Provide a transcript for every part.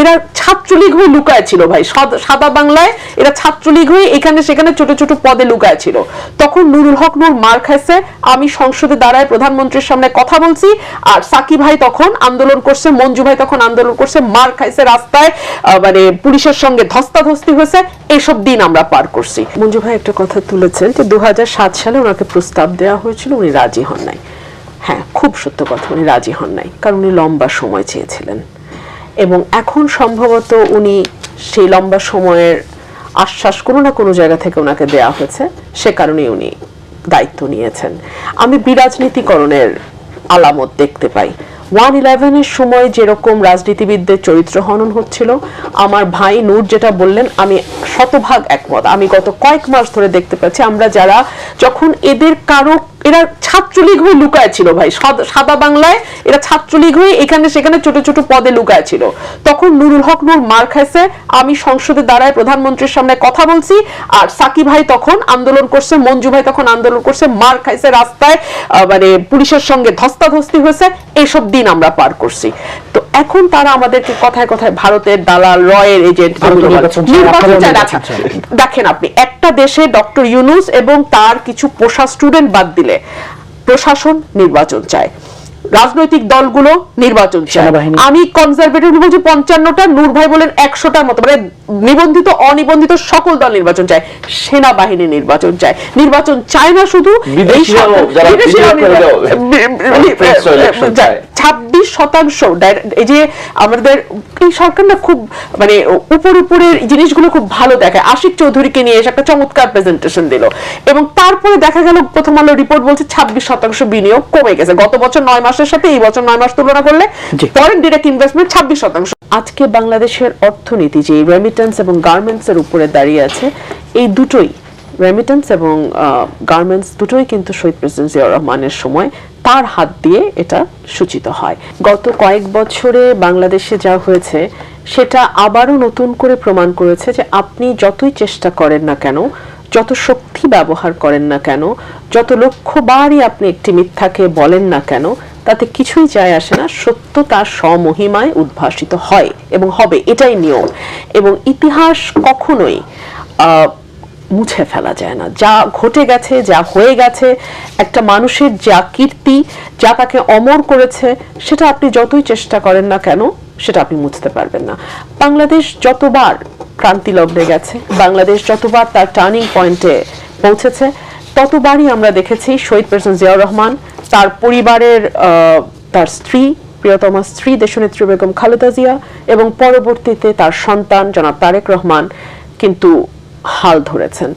এরা ছাত্রলীগ হয়ে লুকায় ছিল ভাই। সাদ- বাংলায় এরা ছাত্রলীগ হয়ে এখানে সেখানে ছোট ছোট পদে লুকায় ছিল। তখন নুরুল হক নূর মার খাইছে, আমি সংসদে দাঁড়ায় প্রধানমন্ত্রীর সামনে কথা বলছি, আর সাকি ভাই তখন আন্দোলন করছে, মঞ্জু ভাই তখন আন্দোলন করছে, মার খাইছে রাস্তায় মানে পুলিশের সঙ্গে ধস্তাধস্তি হয়েছে, এসব দিন আমরা পার করছি। মঞ্জু ভাই একটা কথা তুলেছেন যে দু হাজার সাত সালে ওনাকে প্রস্তাব দেওয়া হয়েছিল, উনি রাজি হন নাই। হ্যাঁ খুব সত্য কথা, উনি রাজি হন নাই, কারণ উনি লম্বা সময় চেয়েছিলেন। এবং এখন সম্ভবত উনি সেই লম্বা সময়ের আশ্বাস কোনো না কোনো জায়গা থেকে ওনাকে দেয়া হয়েছে। সে কারণে উনি দায়িত্ব নিয়েছেন। আমি বিরাজনীতিকরণের আলামত দেখতে পাই। ওয়ান ইলেভেনের সময় যেরকম রাজনীতিবিদদের চরিত্র হনন হচ্ছিল, আমার ভাই নূর যেটা বললেন, আমি শতভাগ একমত। আমি গত কয়েক মাস ধরে দেখতে পাচ্ছি, আমরা যারা যখন এদের কারও এরা ছাত্রলীগ হয়ে লুকায় ছিল ভাই। সাদা বাংলায় এরা ছাত্রলীগ হয়ে এখানে সেখানে ছোট ছোট পদে লুকায় ছিল। তখন নুরুল হক নূর মার খাইছে আমি সংসদে দাঁড়ায় প্রধানমন্ত্রীর সামনে কথা বলছি আর সাকি ভাই তখন আন্দোলন করছে মঞ্জু ভাই তখন আন্দোলন করছে মার খাইছে রাস্তায় মানে পুলিশের সঙ্গে ধস্তাধস্তি হয়েছে এসব দিন আমরা পার করছি। তো এখন তারা আমাদেরকে কথায় কথায় ভারতের দালাল রয়ের এজেন্ট। দেখেন আপনি একটা দেশে ডক্টর ইউনুস এবং তার কিছু পোষা স্টুডেন্ট বাদ দিলে প্রশাসন নির্বাচন চায়। রাজনৈতিক দলগুলো নির্বাচন আমি কনজারভেটিভ বলছি পঞ্চান্নটা নূর ভাই বলেন একশোটার মতো মানে নিবন্ধিত অনিবন্ধিত সকল দল নির্বাচন চায়। সেনাবাহিনী নির্বাচন চায়। নির্বাচন চায় না শুধু চায়। ছাব্বিশ শতাংশ এই যে আমাদের এই সরকার না খুব মানে উপর উপরের জিনিসগুলো খুব ভালো দেখায়। আশিক চৌধুরীকে নিয়ে এসে একটা চমৎকার প্রেজেন্টেশন দিল। এবং তারপরে দেখা গেল প্রথম আলো রিপোর্ট বলছে ছাব্বিশ শতাংশ বিনিয়োগ কমে গেছে। গত বছর নয় মাসের সাথে এই বছর নয় মাস তুলনা করলে ফরেন ডিরেক্ট ইনভেস্টমেন্ট ছাব্বিশ শতাংশ। আজকে বাংলাদেশের অর্থনীতি যে রেমিটেন্স এবং গার্মেন্টস এর উপরে দাঁড়িয়ে আছে এই দুটোই রেমিটেন্স এবং গার্মেন্টস দুটোই কিন্তু শহীদ প্রেসিডেন্ট জিয়াউর রহমানের সময় তার হাত দিয়ে এটা সূচিত হয়। গত কয়েক বছরে বাংলাদেশে যা হয়েছে সেটা আবারও নতুন করে প্রমাণ করেছে যে আপনি যতই চেষ্টা করেন না কেন যত শক্তি ব্যবহার করেন না কেন যত লক্ষ্যবারই আপনি একটি মিথ্যাকে বলেন না কেন তাতে কিছুই যায় আসে না সত্য তার স্বমহিমায় উদ্ভাসিত হয় এবং হবে, এটাই নিয়ম। এবং ইতিহাস কখনোই মুছে ফেলা যায় না। যা ঘটে গেছে, যা হয়ে গেছে, একটা মানুষের যা কীর্তি, যা তাকে অমর করেছে, সেটা আপনি যতই চেষ্টা করেন না কেন, সেটা আপনি মুছতে পারবেন না। বাংলাদেশ যতবার ক্রান্তি লগ্নে গেছে, বাংলাদেশ যতবার তার টার্নিং পয়েন্টে পৌঁছেছে, ততবারই আমরা দেখেছি শহীদ প্রেসিডেন্ট জিয়াউর রহমান তার পরিবারের তার স্ত্রী, প্রিয়তমা স্ত্রী দেশনেত্রী বেগম খালেদা জিয়া এবং পরবর্তীতে তার সন্তান জনাব তারেক রহমান কিন্তু হাল ধরেছেন।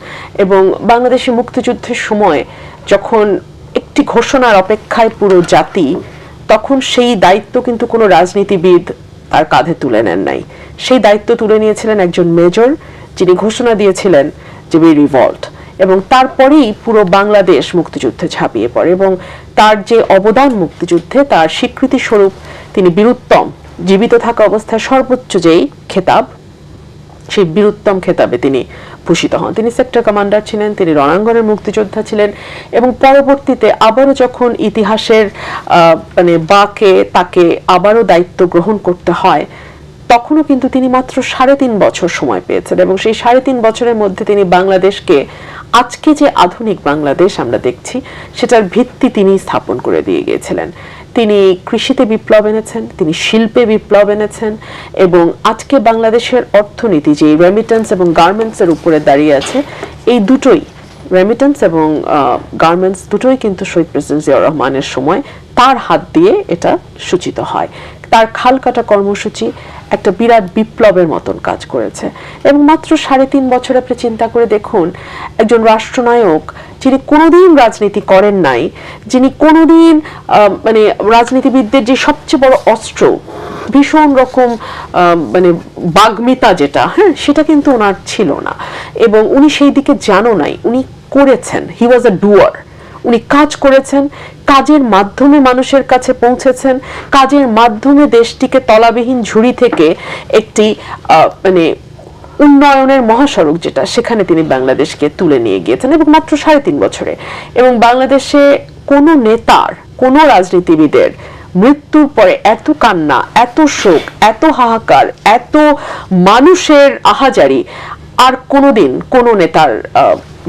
এবং বাংলাদেশি মুক্তিযুদ্ধের সময় যখন একটি ঘোষণার অপেক্ষায় পুরো জাতি, তখন সেই দায়িত্ব কিন্তু কোনো রাজনীতিবিদ তার কাঁধে তুলে নেন নাই। সেই দায়িত্ব তুলে নিয়েছিলেন একজন মেজর, যিনি ঘোষণা দিয়েছিলেন যে উই রিভল্ট এবং তারপরেই পুরো বাংলাদেশ মুক্তিযুদ্ধে ঝাঁপিয়ে পড়ে এবং তার যে অবদান মুক্তিযুদ্ধে, তার স্বীকৃতি স্বরূপ তিনি বীরুত্তম। জীবিত থাকা অবস্থায় সর্বোচ্চ যেই খেতাব, সেই বীরুত্তম খেতাবে তিনি ভূষিত হন। তিনি সেক্টর কমান্ডার ছিলেন, তিনি রণাঙ্গনের মুক্তিযোদ্ধা ছিলেন এবং পরবর্তীতে আবারও যখন ইতিহাসের মানে বাকে তাকে আবারও দায়িত্ব গ্রহণ করতে হয়, তখনও কিন্তু তিনি মাত্র সাড়ে তিন বছর সময় পেয়েছেন এবং সেই সাড়ে তিন বছরের মধ্যে তিনি বাংলাদেশকে আজকে যে আধুনিক বাংলাদেশ আমরা দেখছি, সেটার ভিত্তি তিনি স্থাপন করে দিয়ে গিয়েছিলেন। তিনি কৃষিতে বিপ্লব এনেছেন, তিনি শিল্পে বিপ্লব এনেছেন এবং আজকে বাংলাদেশের অর্থনীতি যে রেমিটেন্স এবং গার্মেন্টসের উপরে দাঁড়িয়ে আছে, এই দুটোই রেমিটেন্স এবং গার্মেন্টস দুটোই কিন্তু শহীদ প্রেসিডেন্ট জিয়াউর রহমানের সময় তার হাত দিয়ে এটা সূচিত হয়। তার খাল কাটা কর্মসূচি একটা বিরাট বিপ্লবের মতন কাজ করেছে। এবং মাত্র সাড়ে তিন বছর আপনি চিন্তা করে দেখুন, একজন রাষ্ট্রনায়ক যিনি কোনোদিন রাজনীতি করেন নাই, যিনি কোনোদিন মানে রাজনীতিবিদদের যে সবচেয়ে বড় অস্ত্র, ভীষণ রকম মানে বাগ্মিতা যেটা হ্যাঁ সেটা কিন্তু ওনার ছিল না। এবং উনি সেই দিকে জানো নাই, উনি করেছেন হি ওয়াজ আ ডুয়ার উনি কাজ করেছেন, কাজের মাধ্যমে মানুষের কাছে পৌঁছেছেন, কাজের মাধ্যমে দেশটিকে তলাবিহীন ঝুড়ি থেকে একটি মানে উন্নয়নের মহাসড়ক যেটা, সেখানে তিনি বাংলাদেশকে তুলে নিয়ে গিয়েছেন এবং মাত্র সাড়ে তিন বছরে। এবং বাংলাদেশে কোনো নেতার, কোনো রাজনীতিবিদের মৃত্যুর পরে এত কান্না, এত শোক, এত হাহাকার, এত মানুষের আহাজারি, আর কোনোদিন কোনো নেতার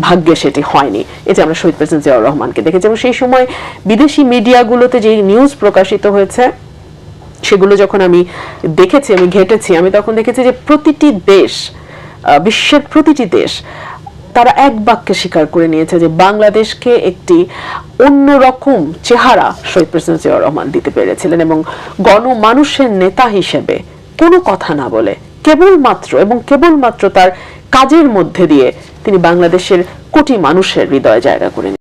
ভাগ্যে সেটি হয়নি। যে আমরা শহীদ প্রেসিডেন্ট জিয়াউর রহমানকে দেখেছি এবং সেই সময় বিদেশি মিডিয়াগুলোতে যে নিউজ প্রকাশিত হয়েছে, সেগুলো যখন আমি দেখেছি, আমি ঘেটেছি, আমি তখন দেখেছি যে প্রতিটি দেশ বিশ্বের প্রতিটি দেশ, তারা এক বাক্যে স্বীকার করে নিয়েছে যে বাংলাদেশকে একটি অন্যরকম চেহারা শহীদ প্রেসিডেন্ট জিয়াউর রহমান দিতে পেরেছিলেন এবং গণমানুষের নেতা হিসেবে কোনো কথা না বলে কেবলমাত্র এবং কেবলমাত্র তার কাজের মধ্যে দিয়ে তিনি বাংলাদেশের কোটি মানুষের হৃদয় জায়গা করে।